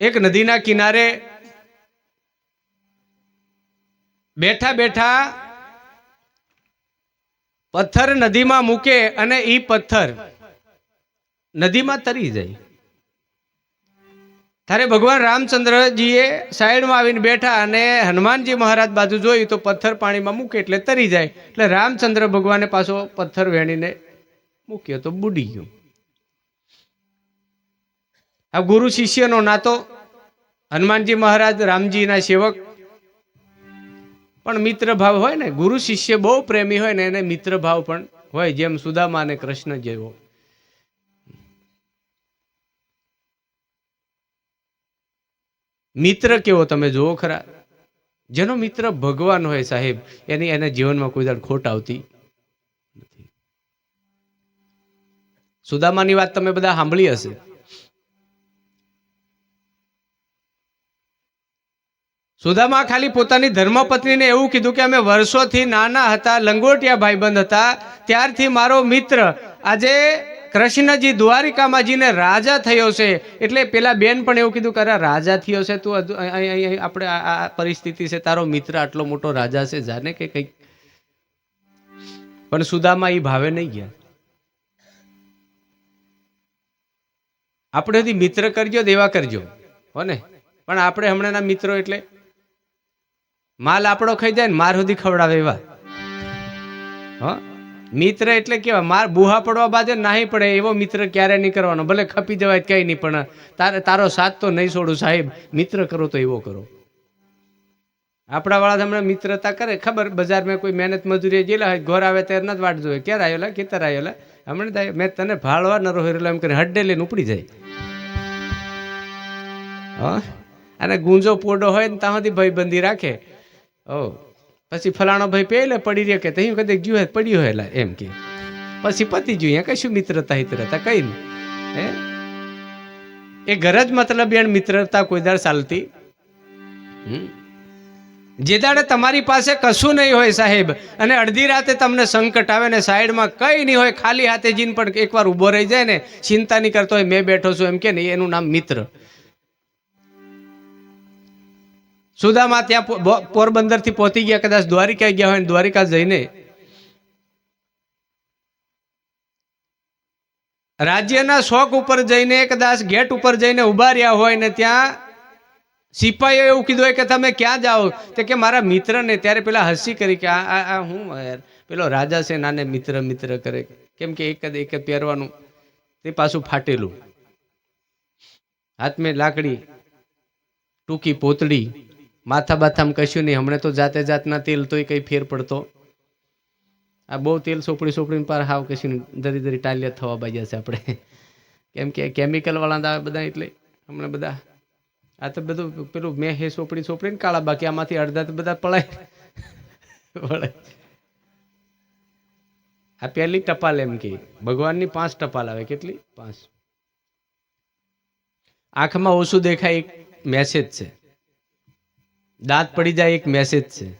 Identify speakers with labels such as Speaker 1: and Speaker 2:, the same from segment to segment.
Speaker 1: એક નદીના કિનારે બેઠા બેઠા પથ્થર નદીમાં મૂકે અને એ પથ્થર નદીમાં તરી જાય. ત્યારે ભગવાન રામચંદ્રજીએ સાઈડમાં આવીને બેઠા અને હનુમાનજી મહારાજ બાજુ જોયું તો પથ્થર પાણીમાં મૂકે એટલે તરી જાય. એટલે રામચંદ્ર ભગવાને પાછો પથ્થર વેણીને મૂક્યો તો બુડી ગયો. આ ગુરુ શિષ્યનો નાતો. હનુમાનજી મહારાજ, રામજીના સેવક. પણ મિત્ર ભાવ હોય ને, ગુરુ શિષ્ય બહુ પ્રેમી હોય ને, એને મિત્ર ભાવ પણ હોય, જેમ સુદામા અને કૃષ્ણ જેવો. મિત્ર કેવો તમે જુઓ ખરા. જેનો મિત્ર ભગવાન હોય સાહેબ, એની એના જીવનમાં કોઈ દાડ ખોટ આવતી નથી. સુદામાની વાત તમે બધા સાંભળી હશે. સુદામા ખાલી પોતાની ધર્મપત્નીને એવું કીધું કે અમે વર્ષોથી નાના હતા, લંગોટિયા ભાઈબંધ હતા. ત્યારથી મારો મિત્ર આજે કૃષ્ણજી દ્વારિકામાંજીને રાજા થયો છે. એટલે પેલા બેન પણ એવું કીધું કે રાજા થયો છે, તું આપણે આ પરિસ્થિતિ છે, તારો મિત્ર આટલો મોટો રાજા છે, જાને કે કંઈક. પણ સુદામા એ ભાવે નહીં ગયા. આપણે હજી મિત્ર કરજો, દેવા કરજો. હો ને? પણ આપણે હમણાંના મિત્રો એટલે માલ આપણો ખાઈ જાય ને માર સુધી ખવડાવે એવા. હા? મિત્ર એટલે કેવા? માર બુહા પડવા બાજે નાહી પડે, એવો મિત્ર ક્યારે નહીં કરવાનો. ભલે ખપી જવાય કઈ નહીં, પણ તારે, તારો સાથ તો નહીં છોડું સાહેબ. મિત્ર કરો તો એવો કરો. આપણા વાળા હમણાં મિત્રતા કરે. ખબર? બજારમાં કોઈ મહેનત મજૂરી ગયેલા હોય, ઘોર આવે ત્યારે નથી વાટ જોવે ક્યારે આવેલા? કેતર આવેલા? હમણાં મેં તને ભાળવા ન રહ્યો એમ કરીને હડ્ડે લઈને ઉપડી જાય. હા? અને ગુંજો પોડો હોય ને ત્યાં સુધી ભાઈબંધી રાખે. ઓ, પછી ફલાણો ભાઈ પેલે પડી રહ્યો કે તહીં કદી ગયું હોય પડ્યું હોય એમ કે. પછી પતી અહીંયા કશું મિત્રતા હિત્રતા કઈ નહીં હે? એ ઘર જ મતલબ એણ મિત્રતા કોઈ દાડ ચાલતી. જે દાડે તમારી પાસે કશું નહીં હોય સાહેબ, અને અડધી રાતે તમને સંકટ આવે ને સાઈડમાં કંઈ નહીં હોય, ખાલી હાથે જીન પણ એકવાર ઊભો રહી જાય ને, ચિંતા નહીં કરતો હોય, મેં બેઠો છું એમ કે નહીં એનું નામ મિત્ર. સુદામા ત્યાં પોરબંદરથી પહોંચી ગયા, કદાચ દ્વારિકા ગયા હોય દ્વારિકા જઈને. રાજ્યના શોખ ઉપર જઈને, કદાચ ગેટ ઉપર જઈને ઊભા રહ્યા હોય ને ત્યાં સિપાહીઓ એવું કીધું હોય કે તમે ક્યાં જાઓ? તે કે મારા મિત્રને, ત્યારે પેલા હસી કરી કે આ આ હું યાર? પેલો રાજા છે નાને મિત્ર મિત્ર કરે. કેમ કે એક જ એક જ પહેરવાનું તે પાછું ફાટેલું. હાથમાં લાકડી, ટૂંકી પોતડી માથા બાથામાં કશું નહીં. હમણાં તો જાતે જાતના તેલ તોય કંઈ ફેર પડતો. આ બહુ તેલ સોપડી સોપડીને પાર હાવ કશું. દરી દરી ટાલિયા થવા બાજ્યા છે આપણે. કેમ કે કેમિકલ વાળા આવે બધા એટલે હમણાં બધા આ તો બધું પેલું મેં હે સોપડી સોપડીને કાળા બાકી આમાંથી અડધા તો બધા પળાય. વળે. આ પહેલી ટપાલ એમ કે. ભગવાનની પાંચ ટપાલ આવે. કેટલી? પાંચ. આંખમાં ઓછું દેખાય એક મેસેજ છે. દાંત પડી જાય એક મેસેજ છે.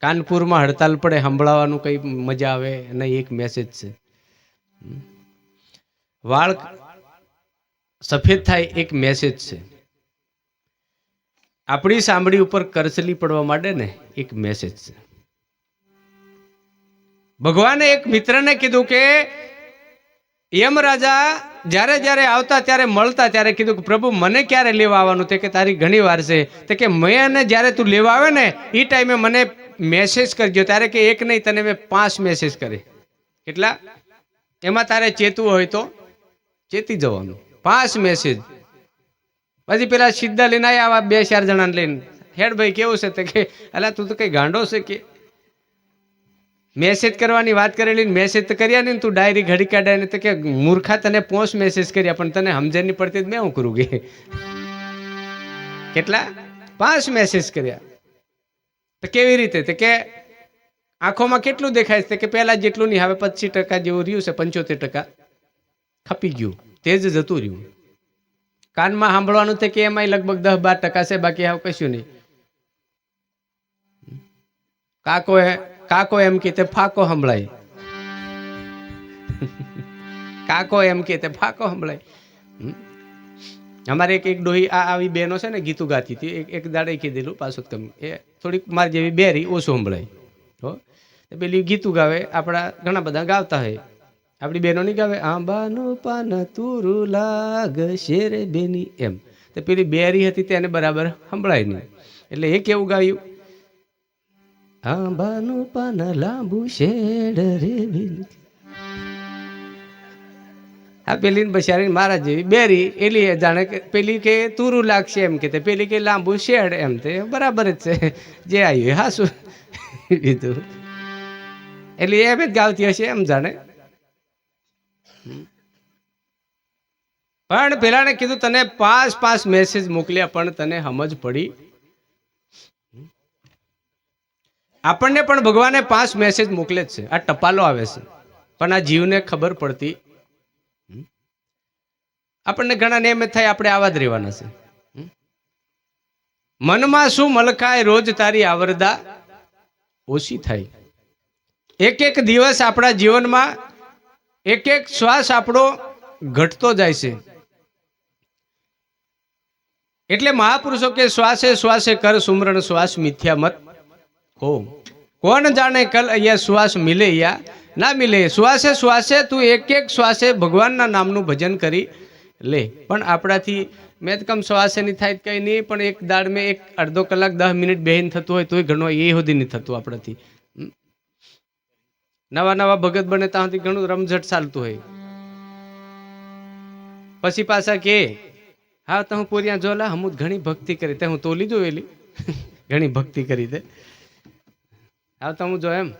Speaker 1: કાનપુરમાં હડતાલ પડે, સંભળાવવાનું કઈ મજા આવે નહીં, એક મેસેજ છે. વાળ સફેદ થાય એક મેસેજ છે. આપણી સાંભળી ઉપર કરચલી પડવા માંડે ને, એક મેસેજ છે. ભગવાને એક મિત્રને કીધું કે, યમ રાજા જ્યારે જ્યારે આવતા, ત્યારે મળતા, ત્યારે કીધું કે, પ્રભુ, મને ક્યારે લેવા આવવાનું? તે કે, તારી ઘણી વાર છે. તે કે, મેં જ્યારે તું લેવા આવે ને એ ટાઈમે મને મેસેજ કરજો. ત્યારે કે, એક નહીં, તને મેં પાંચ મેસેજ કરી. કેટલા? એમાં તારે ચેતવું હોય તો ચેતી જવાનું. પાંચ મેસેજ પછી પેલા સીધા લઈને આવ્યા આવા બે ચાર જણાને લઈને. હેડ ભાઈ, કેવું છે? તે કે, અલા, તું તો કઈ ગાંડો છે કે મેસેજ કરવાની વાત કરેલી મેસેજ તો કર્યા ને તું ડાયરી ઘડી કાઢ્યા ને તો કે મૂર્ખા તને પોસ મેસેજ કર્યા, પણ તને સમજણ નહીં પડતી મેં હું કરું કે? કેટલા? પાંચ મેસેજ કર્યા. તો કેવી રીતે? તો કે આંખોમાં કેટલું દેખાય છે? કે પહેલાં જેટલું નહીં, હવે પચીસ ટકા જેવું રહ્યું છે, પંચોતેર ટકા. ખપી ગયું. તેજ જતું રહ્યું. કાનમાં સાંભળવાનું છે કે એમાંય લગભગ દસ બાર ટકા છે, બાકી આવું કશું નહીં. કાકો એ કાકો એમ કે તે ફાકો સંભળાય. કાકો એમ કે તે ફાકો સંભળાય. અમારે એક એક ડોહી આ આવી બહેનો છે ને ગીતું ગાતી હતી. એક એક દાડે કીધેલું પાછું તમે એ થોડીક મારી જેવી બેરી ઓછું સંભળાય. હો. તો પેલી ગીતું ગાવે. આપણા ઘણા બધા ગાવતા હોય. આપણી બહેનો નહીં ગાવે? આંબાનું પાન તુરું લાગ શેર બેની એમ. તો પેલી બેરી હતી તેને બરાબર સંભળાય નહીં. એટલે એ કેવું ગાયું. આંબાનું પાન લાંબુ શેડ રે આ પેલી બસારી મારા જેવી બેરી, એલી જાણે કે પેલી કે તુરું લાગશે એમ કે પેલી કે લાંબુ શેડ એમ તે, બરાબર જ છે. જે આવ્યું હાસું. કીધું. એટલે એમ જ ગાવતી હશે એમ જાણે. પણ પેલાને કીધું તને પાંચ પાંચ મેસેજ મોકલ્યા પણ તને સમજ પડી. આપણને પણ ભગવાને પાંચ મેસેજ મોકલે જ છે. આ ટપાલો આવે છે. પણ આ જીવને ખબર પડતી આપણને ઘણા ને થાય આપણે આવા જ રહેવાના છે. મનમાં શું મલકાય રોજ તારી આવરદા? ઓછી થાય. એક એક દિવસ આપણા જીવનમાં એક એક શ્વાસ આપણો ઘટતો જાય છે. એટલે મહાપુરુષો કે શ્વાસે શ્વાસે કર સુમરણ, શ્વાસ મિથ્યા મત. હો કોણ જાણે કલ અહીંયા શ્વાસ મિલે યા? ના મિલે. શ્વાસે શ્વાસે તું એક એક શ્વાસે ભગવાનના નામનું ભજન કરી લે. પણ આપણાથી મેં કમ શ્વાસે નહીં થાય કંઈ નહીં પણ એક દાડ મેં એક અડધો કલાક દસ મિનિટ બેહીન થતું હોય તોય ઘણું એ સુધી નહીં થતું આપણાથી. નવા નવા ભગત બને ત્યાં સુધી ઘણું રમઝટ ચાલતું હોય. પછી પાછા કે, હા તો હું પૂર્યા જોલા હમ ઘણી ભક્તિ કરી તે હું તોલી જોયેલી. ઘણી ભક્તિ કરી તે. હા તો હું જો એમ.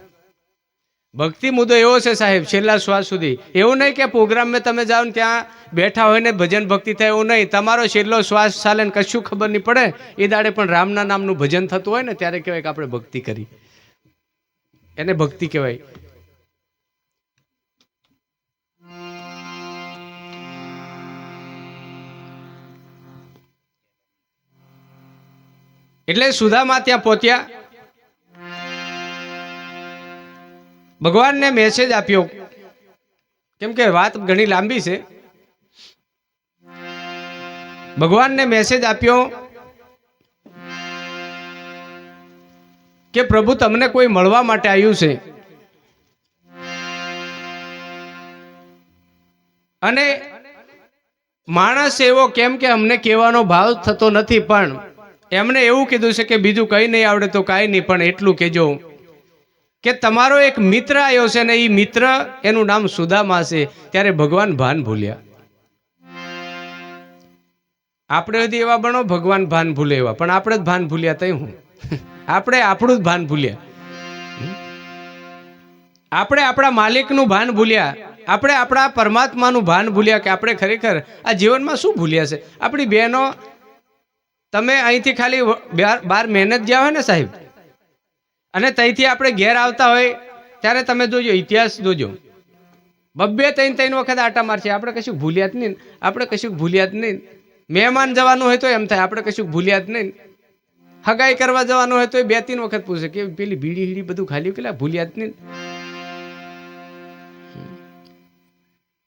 Speaker 1: ભક્તિ મુદ્દો એવો છે સાહેબ, છેલ્લા શ્વાસ સુધી. એવું નહીં કે પ્રોગ્રામમાં તમે જાઓ ને ત્યાં બેઠા હોય ને ભજન ભક્તિ થાય એવું નહીં. તમારો છેલ્લો શ્વાસ ચાલે ને કશું ખબર નહીં પડે. એ દાડે પણ રામના નામનું ભજન થતું હોય ને, ત્યારે કહેવાય કે આપણે ભક્તિ કરી. એને ભક્તિ કહેવાય. એટલે સુદામા ત્યાં પહોંચ્યા. ભગવાનને મેસેજ આપ્યો. કેમ કે વાત ઘણી લાંબી છે. ભગવાનને મેસેજ આપ્યો કે પ્રભુ તમને કોઈ મળવા માટે આવ્યું છે. અને માણસ એવો કેમ કે અમને કહેવાનો ભાવ થતો નથી, પણ એમને એવું કીધું છે કે બીજું કંઈ નહીં આવડે તો કાંઈ નહીં, પણ એટલું કહેજો. કે તમારો એક મિત્ર આવ્યો છે ને એ મિત્ર એનું નામ સુદામા છે, ત્યારે ભગવાન ભાન ભૂલ્યા. આપણે હજી એવા બનો, ભગવાન ભાન ભૂલે એવા. પણ આપણે જ ભાન ભૂલ્યા તય હું? આપણે આપણું જ ભાન ભૂલ્યા. આપણે આપણા માલિકનું ભાન ભૂલ્યા. આપણે આપણા પરમાત્માનું ભાન ભૂલ્યા કે આપણે ખરેખર આ જીવનમાં શું ભૂલ્યા છે? આપણી બહેનો, તમે અહીંથી ખાલી બાર મહેનત જ્યાં હોય ને સાહેબ? અને ત્યાંથી આપણે ઘેર આવતા હોય, ત્યારે તમે જોજો, ઇતિહાસ જોજો. બબ્બે ત્રણ ત્રણ વખત આટા મારશે. આપણે કશું ભૂલ્યા નહીં. આપણે કશું ભૂલ્યા નહીં. મહેમાન જવાનું હોય તો એમ થાય. આપણે કશું ભૂલ્યા નહીં. હગાઈ કરવા જવાનું હોય તો બે ત્રણ વખત પૂછે કે પેલી બીડી હીડી બધું ખાલી કેટલા ભૂલ્યા નહીં?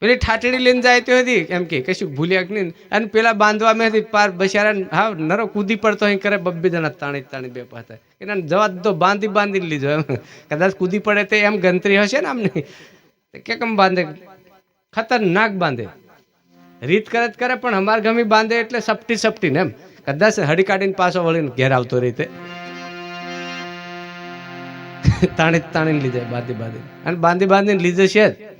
Speaker 1: પેલી ઠાટડી લઈને જાય તો હતી, એમ કે કશું ભૂલ્યા નહીં. અને પેલા બાંધવા મેં પાર બસારા હા, નરો કૂદી પડતો અહીં કરે બબ્બે જણા તાણી તાણી બે પાતા કે ના જવા દો બાંધી બાંધી લીધો એમ. કદાચ કૂદી પડે તે એમ ગંતરી હશે ને આમને. કે કેમ બાંધે? ખતરનાક બાંધે. રીત કરે કરે, પણ અમાર ગમી બાંધે એટલે સપટી સપટી ને એમ. કદાચ હડી કાઢીને પાછો વળીને ઘેર આવતો રીતે તાણી તાણીને લીધે, બાંધી બાંધી. અને બાંધી બાંધીને લીધે છે જ.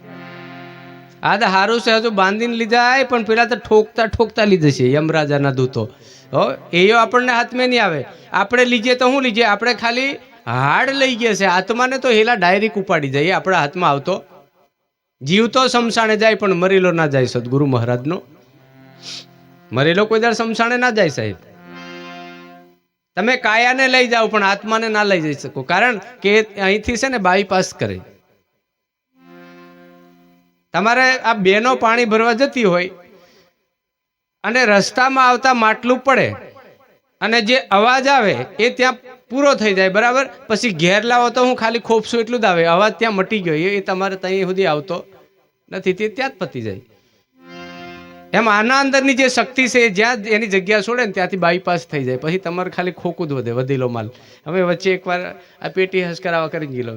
Speaker 1: આ તો સારું છે, હજુ બાંધીને લીધા પણ પેલા તો ઠોકતા ઠોકતા લીધે છે, યમરાજાના દૂતો. હો, એયો આપણને હાથમાં નહીં આવે. આપણે લીજે તો શું લીજે? આપણે ખાલી હાડ લઈ ગયા છે. આત્માને તો હેલા ડાયરેક ઉપાડી જાય આપણા હાથમાં આવતો. જીવ તો સમસાણે જાય, પણ મરેલો ના જાય, સદગુરુ મહારાજનો. મરેલો કોઈ દર સમસાણે ના જાય, સાહેબ. તમે કાયાને લઈ જાઓ, પણ આત્માને ના લઈ જઈ શકો. કારણ કે અહીંથી છે ને બાયપાસ કરે. તમારે આ બેનો પાણી ભરવા જતી હોય અને રસ્તામાં આવતા માટલું પડે અને જે અવાજ આવે એ ત્યાં પૂરો થઈ જાય, બરાબર? પછી ઘેર લાવો તો હું ખાલી ખોપસું એટલું જ આવે. અવાજ ત્યાં મટી ગયો. એ તમારે ત્યાં સુધી આવતો નથી. તે ત્યાં જ પતી જાય. એમ આના અંદરની જે શક્તિ છે, એ જ્યાં એની જગ્યા છોડે ને ત્યાંથી બાયપાસ થઈ જાય. પછી તમારે ખાલી ખોકું જ વધે, વધેલો માલ. હવે વચ્ચે એકવાર આ પેટી હસકરાવા કરી ગયેલો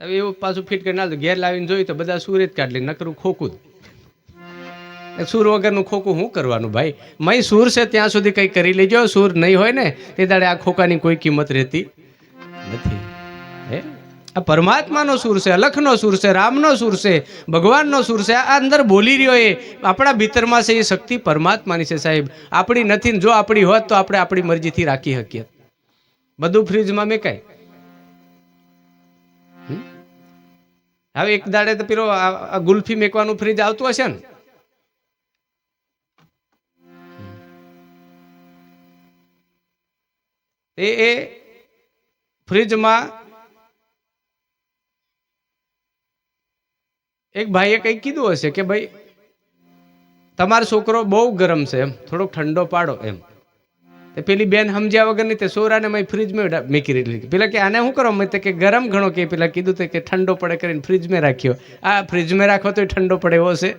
Speaker 1: હવે એવું પાછું ફિટ કરી નાખજો ઘેર લાવીને જોયું તો બધા સૂર જ કાઢી લે નકરું ખોખું સૂર વગરનું ખોખું શું કરવાનું ભાઈ? મય સૂર છે ત્યાં સુધી કંઈ કરી લેજો, સૂર નહીં હોય ને, તે દાડે આ ખોખાની કોઈ કિંમત રહેતી નથી. હે? આ પરમાત્માનો સૂર છે, અલખનો સૂર છે, રામનો સૂર છે, ભગવાનનો સૂર છે, આ અંદર બોલી રહ્યો એ. આપણા ભીતરમાં છે એ શક્તિ પરમાત્માની છે સાહેબ. આપણી નથી જો આપણી હોત તો આપણે આપણી મરજીથી રાખી શકીએ. બધું ફ્રીજમાં મેં હમ? હવે એક દાડે તો પેલો ગુલ્ફી મેકવાનું ફ્રીજ આવતું હશે ને? એ એ ફ્રીજમાં એક ભાઈએ કંઈક કીધું હશે કે ભાઈ, તમારો છોકરો બહુ ગરમ છે એમ, થોડોક ઠંડો પાડો એમ. પેલી બેન સમજ્યા વગરની તે સોરાને મેં ફ્રીજમાં મેકી લીધી. પેલા કે, આને શું કરો? મેં તે કે, ગરમ ઘણો કે. પેલા કીધું તે કે, ઠંડો પડે કરીને ફ્રીજમાં રાખ્યો. આ ફ્રીજમાં રાખો તો ઠંડો પડે એવો છે.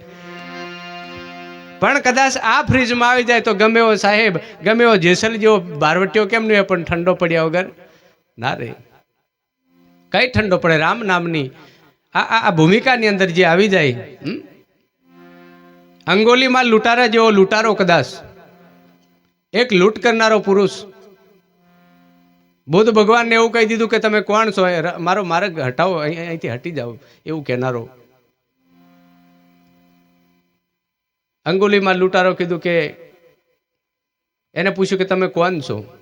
Speaker 1: પણ કદાચ આ ફ્રીજમાં આવી જાય તો ગમે એવો સાહેબ, ગમે એવો જેસલ જેવો બારવટીઓ કેમ નહીં પણ ઠંડો પડ્યા વગર? ના રે. કઈ ઠંડો પડે? રામ નામની. આ આ ભૂમિકાની અંદર જે આવી જાય? અંગોલીમાં લૂંટારા જેવો લૂંટારો કદાચ. એક લૂંટ કરનારો પુરુષ. બુદ્ધ ભગવાનને એવું કહી દીધું કે તમે કોણ છો? મારો માર્ગ હટાવો અહીં- અહીંથી હટી જાઓ, એવું કહેનારો. અંગુલીમાં લૂંટારો કીધું કે એને પૂછ્યું કે તમે કોણ છો?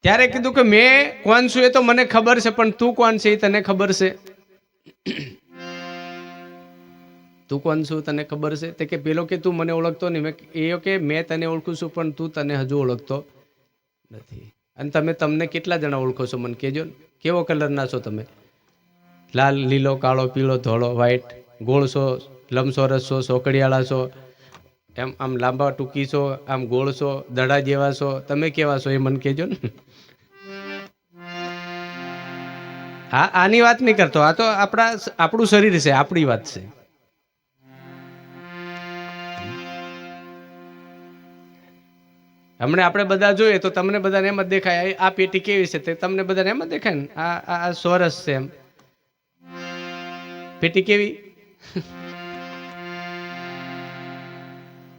Speaker 1: ત્યારે કીધું કે મેં કોણ છું એ તો મને ખબર છે, પણ તું કોણ છે એ તને ખબર છે? તું કોણ છું તને ખબર છે? તે કે પેલો કે તું મને ઓળખતો નહીં. મેં એ કે મેં તને ઓળખું છું, પણ તું તને હજુ ઓળખતો નથી. અને તમે તમને કેટલા જણા ઓળખો છો? મને કહેજો ને. કેવો કલરના છો તમે? લાલ, લીલો, કાળો, પીળો, ધોળો વ્હાઈટ ગોળ છો, લંબસોરસ છો, સોકડિયાળા છો, એમ, આમ લાંબા ટૂંકી છો, આમ ગોળ છો, દડા જેવા છો. તમે કેવા છો એ મને કહેજો ને. હા, આની વાત નહીં કરતો. આ તો આપણા, આપણું શરીર છે, આપણી વાત છે. હમણાં આપણે બધા જોઈએ તો તમને બધાને એમ જ દેખાય આ- પેટી કેવી છે? તે તમને બધાને એમ જ દેખાય ને, આ આ સોરસ છે એમ. પેટી કેવી?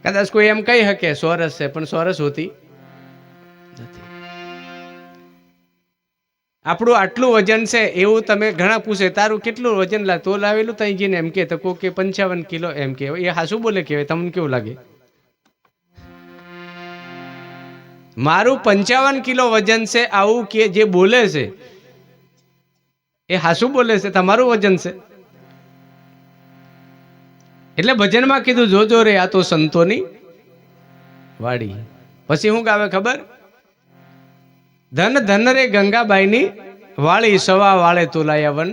Speaker 1: કદાચ કોઈ એમ કહી શકે, સોરસ છે, પણ સોરસ હોતી આપણું આટલું વજન છે એવું તમે ઘણા પૂછે, તારું કેટલું વજન લા? તો લાવેલું તઈ જઈને એમ કે, તો કોઈ કે પંચાવન કિલો એમ કે. એ હાસું બોલે કહેવાય તમને કેવું લાગે? મારું પંચાવન કિલો વજન છે, આવું કે જે બોલે છે, એ હાસું બોલે છે, તમારું વજન છે. એટલે ભજનમાં કીધું જોજો રે, આ તો સંતોની વાડી. પછી શું ગાવે ખબર? ધન ધન રે, ગંગાબાઈની વાળી, સવા વાળે તુલાયાવન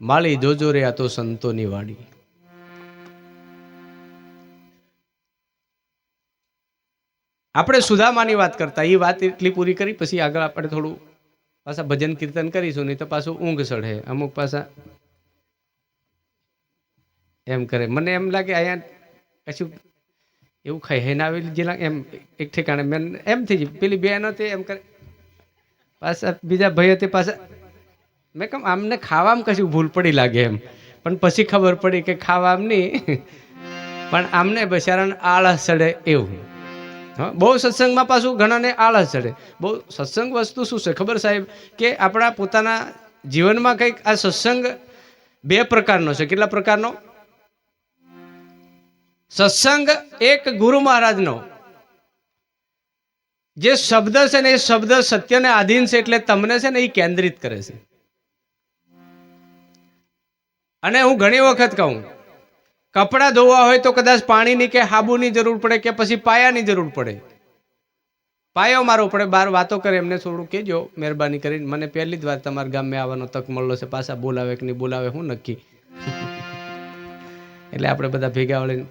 Speaker 1: માળી જોજો રે, આ તો સંતોની વાડી. આપણે સુદામાની વાત કરતા એ વાત એટલી પૂરી કરી, પછી આગળ આપણે થોડું પાછા ભજન કીર્તન કરીશું, નહીં તો પાછું ઊંઘ ચઢે અમુક પાછા એમ કરે. મને એમ લાગે અહીંયા કશું એવું ખાઈ હેને આવેલી જેલા એમ એક ઠેકાણે મેં એમ થઈ જાય પેલી બેન હતી, એમ કરે. પાછા બીજા ભાઈ હતી, પાછા મેં કેમ આમને ખાવામાં કશું ભૂલ પડી લાગે એમ. પણ પછી ખબર પડી કે ખાવામાં નહીં. પણ આમને બચારાને આળસ ચડે એવું. હા, બહુ સત્સંગમાં પાછું ઘણાને આળસ ચડે. બહુ સત્સંગ વસ્તુ શું છે? ખબર સાહેબ કે આપણા પોતાના જીવનમાં કંઈક આ સત્સંગ બે પ્રકારનો છે. કેટલા પ્રકારનો? સત્સંગ એક ગુરુ મહારાજનો. જે શબ્દ છે ને એ શબ્દ સત્યને આધીન છે એટલે તમને છે ને એ કેન્દ્રિત કરે છે. અને હું ઘણી વખત કહું કપડાં ધોવા હોય તો કદાચ પાણીની કે હાબુની જરૂર પડે કે પછી પાયાની જરૂર પડે. પાયો મારવો પડે. બહાર વાતો કરે, એમને થોડું કહેજો, મહેરબાની કરીને. મને પહેલી જ વાર તમારા ગામમાં આવવાનો તક મળલો છે. પાછા બોલાવે કે નહીં બોલાવે હું નક્કી. એટલે આપણે બધા ભેગા વળીને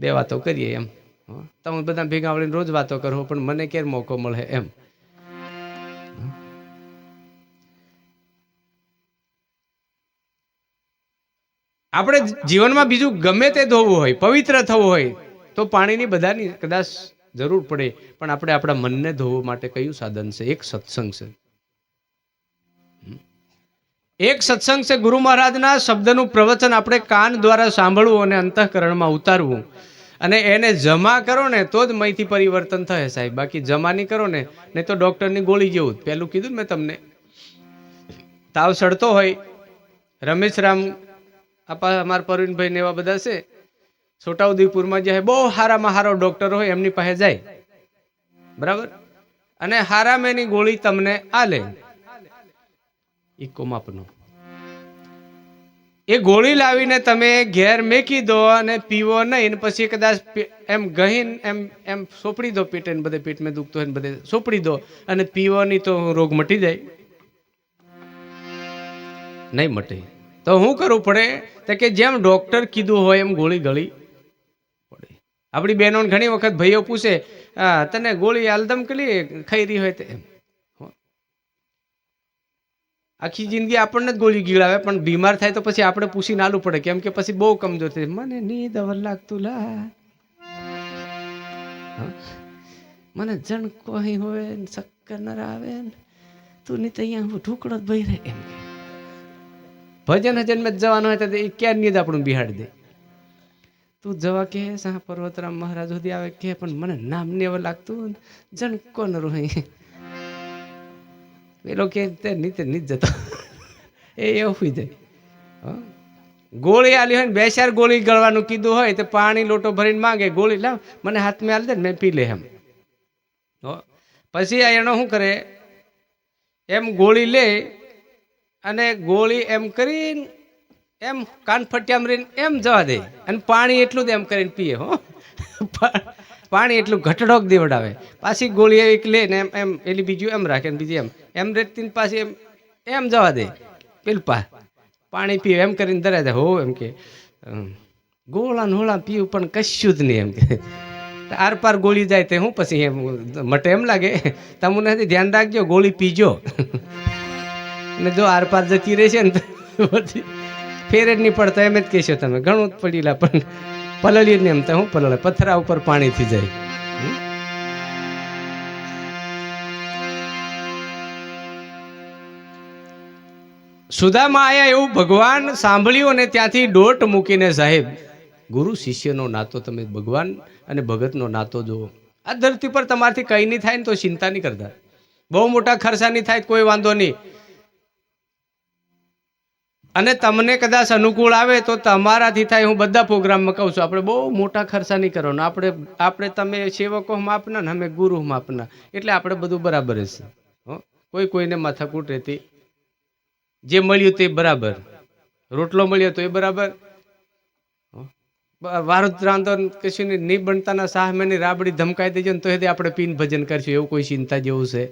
Speaker 1: બે વાતો કરીએ એમ. તમે બધા ભેગા વળીને રોજ વાતો કરો, પણ મને ક્યારે મોકો મળે એમ. આપણે જીવનમાં બીજું ગમે તે ધોવું હોય, પવિત્ર થવું હોય, તો પાણીની બધાની કદાચ જરૂર પડે. પણ આપણે આપણા મનને ધોવા માટે કયું સાધન છે? એક સત્સંગ છે. એક સત્સંગ છે ગુરુ મહારાજના શબ્દનું પ્રવચન આપણે કાન દ્વારા સાંભળવું અને અંતઃકરણમાં ઉતારવું. અને એને જમા કરો ને તો જ મયથી પરિવર્તન થાય સાહેબ. બાકી જમા નહીં કરો ને, નહીં તો ડૉક્ટરની ગોળી જેવું. પહેલું કીધું મેં તમને. તાવ સડતો હોય રમેશ રામ આપા, અમારા પરવીનભાઈ ને એવા બધા છે. છોટાઉદેપુરમાં જે બહુ સારામાં હારો ડૉક્ટર હોય, એમની પાસે જાય. બરાબર? અને હારામાં એની ગોળી તમને આ લે. ઇકોમાપનો એ ગોળી લાવીને તમે ઘેર મેકી દો અને પીવો નહીં પછી કદાચ એમ ગહીન, એમ એમ સોપડી દો પેટે બધે પેટમાં દુખતો હોય બધે સોપડી દો, અને પીવો નહીં તો રોગ મટી જાય. નહીં મટે. તો શું કરવું પડે? તો કે જેમ ડોક્ટર કીધું હોય એમ ગોળી ગળી. પડે આપણી બહેનોને ઘણી વખત ભાઈઓ પૂછે હા તને ગોળી આલદમ કેટલી ખાઈ રહી હોય? તે આખી જિંદગી આપણને જ ગોળી ગીળાવે, પણ બીમાર થાય તો પછી આપણે પૂછીને આલું પડે કેમ કે પછી બહુ કમજોર થાય. મને ની દવર લાગતું લા. મને જણ કોઈ હોય ને ચક્કર ન આવે તું નહીં તો અહીંયા ઢુકડો જ ભઈ રહે એમ કે. ભજન હજન મેં જવાનું હોય તો એ ક્યાં નીંદ આપણું બિહાડી દે? તું જવા કે સા પર્વતરામ મહારાજ સુધી આવે કે પણ મને નામ ને એવું લાગતું જણ કોણ રોહી? પેલો કે તે નીચે નીચ જતો. એ એવું સુઈ જાય? ગોળી આલી હોય ને, બે ચાર ગોળી ગળવાનું કીધું હોય તો પાણી લોટો ભરીને માંગે, ગોળી લાવ, મને હાથમાં આલી દે ને મેં પી લે એમ. પછી એનો શું કરે? એમ ગોળી લે અને ગોળી એમ કરીને, એમ કાન ફટિયામ રહીને એમ જવા દે. અને પાણી એટલું જ એમ કરીને પીએ, હો. પાણી એટલું ઘટડોક દેવડાવે. પાછી ગોળી એક લે ને એમ એમ પેલી બીજું એમ રાખે ને બીજી એમ. એમ રેતી પાછી એમ એમ જવા દે. પેલું પા પાણી પીવે, એમ કરીને ધરાય દે હો, એમ કે ગોળા નોળા પીવું પણ કશું જ નહીં, એમ કે. આર પાર ગોળી જાય તે હું પછી એમ, મટે એમ લાગે. નથી ધ્યાન રાખજો, ગોળી પીજો. ને જો આર પાર જતી રહેશે ને પછી ફેર જ નહીં પડતા. એમ જ કહેશો તમે. ઘણું જ પડેલા પણ પલળી ને એમ તો હું પલળે. પથરા ઉપર પાણી થઈ જાય? સુદામા આયા એવું ભગવાન સાંભળ્યું અને ત્યાંથી દોટ મૂકીને સાહેબ, ગુરુ શિષ્યનો નાતો તમે ભગવાન અને ભગતનો નાતો જુઓ. આ ધરતી પર તમારાથી કંઈ નહીં થાય ને તો ચિંતા નહીં કરતા. બહુ મોટા ખર્ચા નહીં થાય કોઈ વાંધો નહીં. અને તમને કદાચ અનુકૂળ આવે તો તમારાથી થાય, હું બધા પ્રોગ્રામમાં કહું છું. આપણે બહુ મોટા ખર્ચા નહીં કરવાના. આપણે આપણે તમે સેવકો માપના ને અમે ગુરુ માપના એટલે આપણે બધું બરાબર છે કોઈ કોઈને માથાકૂટ રહેતી. જે મળ્યું તે બરાબર. રોટલો મળ્યો તો એ બરાબર. વારુદ રાંધો કશું નહીં બનતાના સાહ મેની રાબડી ધમકાઈ દેજો ને તો એ આપણે પીન ભજન કરશું. એવું કોઈ ચિંતા જેવું છે.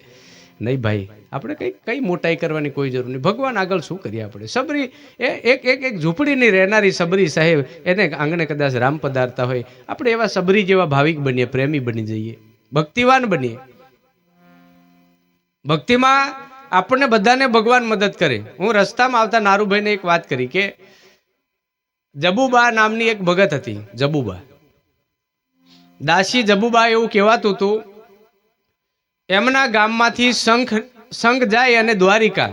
Speaker 1: નહીં ભાઈ, આપણે કઈ કઈ મોટાઈ કરવાની કોઈ જરૂર નહીં. ભગવાન આગળ શું કરીએ આપણે? સબરી, એ, એક એક એક ઝૂંપડીની રહેનારી સબરી સાહેબ, એને આંગણે કદાચ રામ પધારતા હોય, આપણે એવા સબરી જેવા ભાવિક બનીએ, પ્રેમી બની જઈએ. ભક્તિવાન બનીએ. ભક્તિમાં આપણને બધાને ભગવાન મદદ કરે. હું રસ્તામાં આવતા નારુભાઈને એક વાત કરી કે, જબુબા નામની એક ભગત હતી, જબુબા. દાસી જબુબા એવું કહેવાતું હતું એમના ગામમાંથી શંખ શંખ જાય અને દ્વારિકા.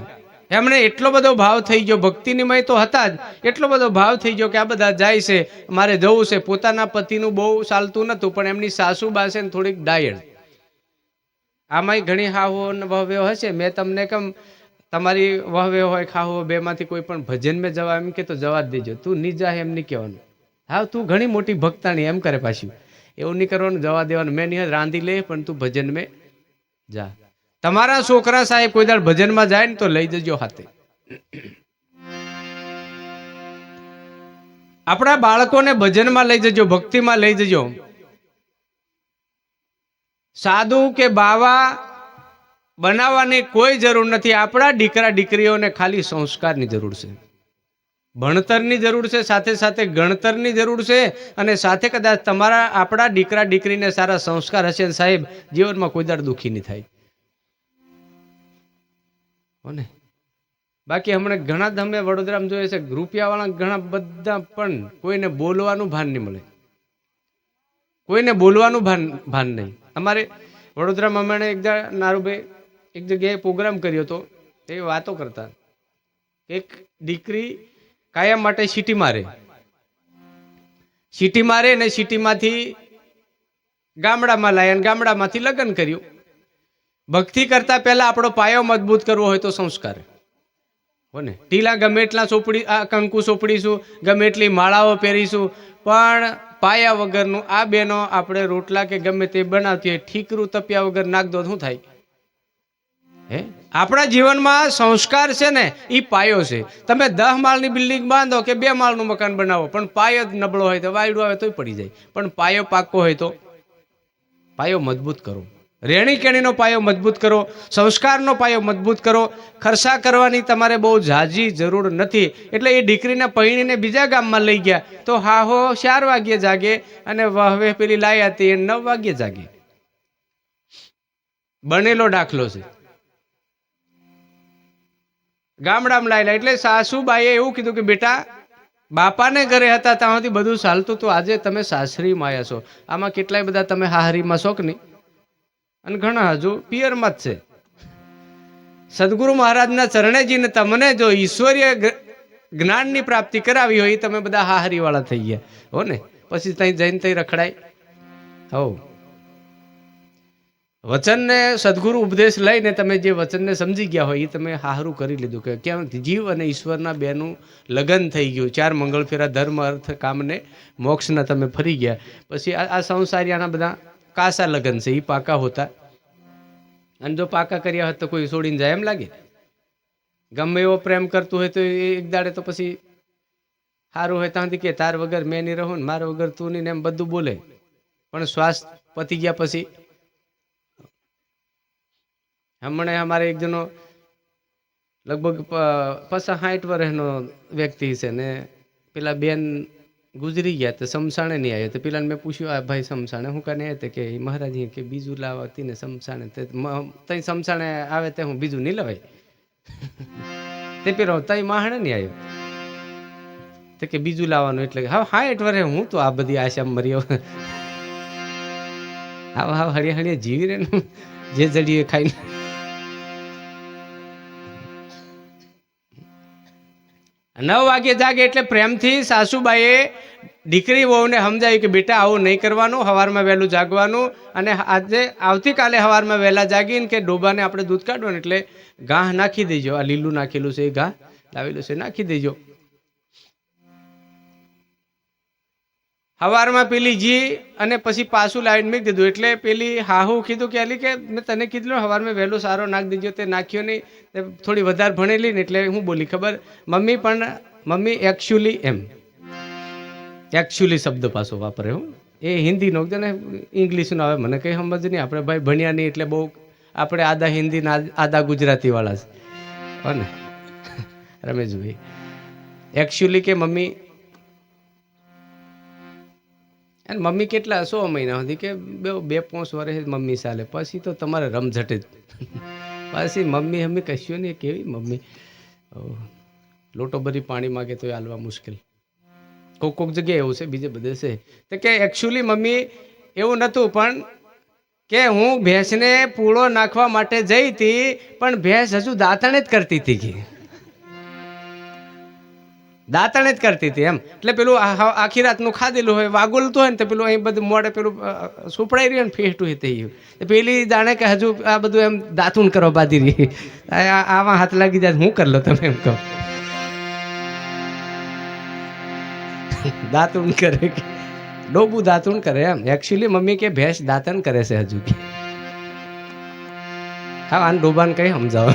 Speaker 1: એમણે એટલો બધો ભાવ થઈ ગયો, ભક્તિનિમય તો હતા જ, એટલો બધો ભાવ થઈ ગયો કે આ બધા જાય છે, મારે જવું છે. પોતાના પતિનું બહુ ચાલતું નહોતું, પણ એમની સાસુબા છે ને થોડીક ડાયડ આમાંય ઘણી હાહો વહવ્યો હશે. મેં તમને કેમ, તમારી વહવ્યો હોય ખાહો બેમાંથી કોઈ પણ ભજન મેં જવા, એમ કે તો જવા જ દેજો. તું ની જા એમ નહીં કહેવાનું. હા, તું ઘણી મોટી ભક્તાણી, એમ કરે પાછું. એવું નહીં કરવાનું, જવા દેવાનું. મેં નહીં રાંધી લે, પણ તું ભજન મેં જા. તમારા છોકરા સાહેબ કોઈ દાડ ભજનમાં જાય ને તો લઈ જજો હાથે. આપણા બાળકોને ભજનમાં લઈ જજો, ભક્તિમાં લઈ જજો. સાધુ કે બાવા બનાવવાની કોઈ જરૂર નથી. આપણા દીકરા દીકરીઓને ખાલી સંસ્કારની જરૂર છે. ભણતરની જરૂર છે, સાથે સાથે ગણતરની જરૂર છે અને સાથે કદાચ તમારા આપણા દીકરા દીકરીને સારા સંસ્કાર હશે ને સાહેબ, જીવનમાં કોઈ દાડ દુઃખી નહીં થાય. ને? બાકી હમણાં ઘણા ધમે વડોદરામાં જોઈએ છે, રૂપિયાવાળા ઘણા બધા પણ કોઈને બોલવાનું ભાન નહીં મળે. કોઈને બોલવાનું ભાન ભાન નહીં. અમારે વડોદરામાં હમણાં એક નારુભાઈ એક જગ્યાએ પ્રોગ્રામ કર્યો હતો, એ વાતો કરતા. એક દીકરી કાયમ માટે સીટી મારે સીટી મારે ને સિટીમાંથી ગામડામાં લાય અને ગામડામાંથી લગ્ન કર્યું. ભક્તિ કરતા પહેલા આપણો પાયો મજબૂત કરવો હોય તો સંસ્કાર. હોને ટીલા ગમે એટલા ચોપડી આ કંકુ સોપડીશું, ગમે એટલી માળાઓ પહેરીશું, પણ પાયા વગરનું આ બેનો આપણે રોટલા કે ગમે તે બનાવતી હોય, ઠીકરું તપ્યા વગર નાખ દો શું થાય? હે? આપણા જીવનમાં સંસ્કાર છે ને એ પાયો છે. તમે દસ માળની બિલ્ડિંગ બાંધો કે બે માળનું મકાન બનાવો, પણ પાયો જ નબળો હોય તો વાયડું આવે તોય પડી જાય. પણ પાયો પાકો હોય તો? પાયો મજબૂત કરો. રેણી કેણીનો પાયો મજબૂત કરો, સંસ્કારનો પાયો મજબૂત કરો. ખર્ચા કરવાની તમારે બહુ ઝાઝી જરૂર નથી. એટલે એ દીકરીને પૈણીને બીજા ગામમાં લઈ ગયા, તો હા હો ચાર વાગ્યે જાગે અને વહવે પેલી લાઈ હતી, એ નવ વાગ્યે જાગે. બનેલો દાખલો છે. ગામડામાં લાયેલા. એટલે સાસુબાઈએ એવું કીધું કે, બેટા, બાપાને ઘરે હતા, ત્યાંથી બધું ચાલતું હતું. આજે તમે સાસરીમાં આવ્યા છો. આમાં કેટલાય બધા તમે હાહરીમાં છો કે નહીં? અને ઘણા હજુ પિયરમાં જ છે. સદગુરુ મહારાજના ચરણેજીને તમને જો ઈશ્વરીય જ્ઞાનની પ્રાપ્તિ કરાવી હોય, તમે બધા હાહરીવાળા થઈ ગયા. હો ને? પછી ત્યાં જઈને ત્યાં રખડાય. હો વચનને સદગુરુ ઉપદેશ લઈને તમે જે વચનને સમજી ગયા હોય, એ તમે હારું કરી લીધું કે કેમ? જીવ અને ઈશ્વરના બેનું લગ્ન થઈ ગયું. ચાર મંગળ ફેરા ધર્મ, અર્થ, કામને, મોક્ષના તમે ફરી ગયા. પછી આ આ સંસારિયાના બધા કાસા લગ્ન છે, એ પાકા હોતા. અને જો પાકા કર્યા હોત તો કોઈ છોડીને જાય એમ લાગે. ગમે એવો પ્રેમ કરતું હોય તો એ એક દાડે તો પછી સારું હોય ત્યાંથી કે તાર વગર મેં નહીં રહું ને મારા વગર તું નહીં ને એમ બધું બોલે. પણ શ્વાસ પતી ગયા પછી હમણાં અમારે એક જણો લગભગ પચાસ સાઠ વર્ષનો વ્યક્તિ છે ને પેલા બેન ગુજરી ગયા તો સમસાણે નહીં આવ્યો. તો પેલાને મેં પૂછ્યું, આ ભાઈ સમસાણે? હું કાને આવ્યા કે મહારાજ કે બીજું લાવતી ને સમસાણે. તે તઈ સમસાણે આવે તે હું બીજું નહીં લવાય. તે પેલો, તઈ માહણે નહીં આવ્યો. તો કે, બીજું લાવવાનું એટલે કે હા સાઠ વર્ષે હું તો આ બધી આશા મર્યો હાવ હાવ, હળિયા હળિયા જીવી રે જે જડીએ ખાઈને નવ વાગે જાગે એટલે પ્રેમથી સાસુબાઈએ દીકરી વહુને સમજાવ્યું કે, બેટા, આવું નહીં કરવાનું સવારમાં વહેલું જાગવાનું. અને આજે આવતીકાલે સવારમાં વહેલા જાગીને કે ડોબાને આપણે દૂધ કાઢવાનું, એટલે ઘાહ નાખી દેજો. આ લીલું નાખેલું છે એ ઘાહ લાવેલું છે નાખી દેજો. સવારમાં પેલી જી અને પછી પાછું લાવીને મેં કીધું. એટલે પેલી હાહુ કીધું કે અલી કે મેં તને કીધું ને સવારમાં વહેલો સારો નાખ દીધો તે નાખ્યો નહીં. થોડી વધારે ભણેલી ને એટલે હું બોલી, ખબર, મમ્મી પણ, મમ્મી એકચ્યુઅલી એમ. એકચ્યુઅલી શબ્દ પાછો વાપરે હું. એ હિન્દીનો ને ઇંગ્લિશનો આવે. મને કંઈ સમજ નહીં. આપણે ભાઈ ભણ્યા નહીં એટલે બહુ આપણે આદા હિન્દી ને આદા ગુજરાતીવાળા છે. હો ને? રમેશભાઈ. એકચ્યુઅલી કે મમ્મી અને મમ્મી કેટલા, સો મહિના સુધી કે બે બે, પાંચ વર્ષ મમ્મી ચાલે. પછી તો તમારે રમઝટ જ. પછી મમ્મી, અમે કહીશું ને કેવી મમ્મી? લોટો ભરી પાણી માગે તો હાલવા મુશ્કેલ. કોક કોક જગ્યાએ એવું છે, બીજે બધે છે. તો કે એકચ્યુઅલી મમ્મી, એવું નહોતું, પણ કે હું ભેંસને પૂળો નાખવા માટે જઈ હતી, પણ ભેંસ હજુ દાંતણે જ કરતી હતી કે. દાંતણે જ કરતી હતી એમ. એટલે પેલું આખી રાતનું ખાધેલું હોય, વાગોલતું હોય ને તો પેલું અહીં બધું મોડે પેલું સુપડાઈ રહ્યું ને ફેસતું થઈ ગયું. પેલી જાણે કે હજુ આ બધું એમ દાંતૂન કરવા બાંધી રહી. આમાં હાથ લાગી જાય હું કરી લો તમે એમ કહો. દાંતૂન કરે કે, ડોબું દાંતૂન કરે એમ. એકચ્યુઅલી મમ્મી કે ભેંસ દાંતણ કરે છે હજુ કે. હા, આને ડોબાને કઈ સમજાવો.